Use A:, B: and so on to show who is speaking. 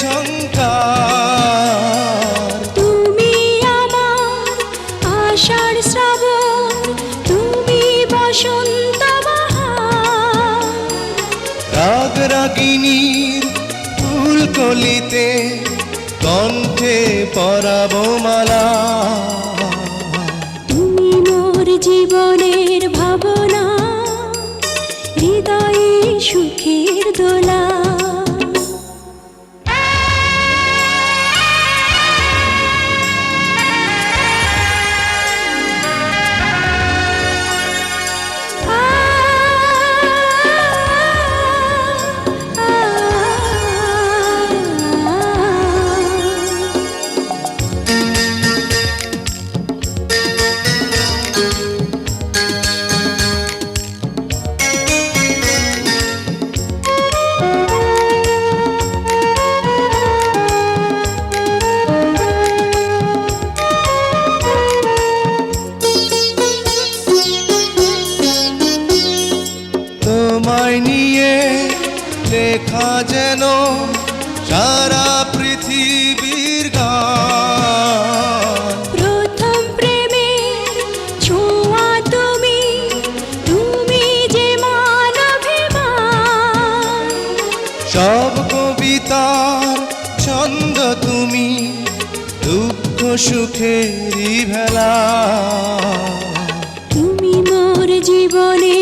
A: ঝঙ্কার
B: তুমি আমার আষাঢ় শ্রাবণ তুমি বসন্ত বাহার।
A: রাগ রাগিনীর ফুল কলিতে কণ্ঠে পরাব মালা।
B: তুমি মোর জীবনের ভাবনা হৃদয়ে সুখের দোলা।
A: লেখা যেন সারা পৃথিবীর গান।
B: প্রথম প্রেমের ছোঁয়া তুমি তুমি যে মানবিমান।
A: সব কবিতার ছন্দ তুমি দুঃখ সুখেরই ভেলা।
B: তুমি মোর জীবনের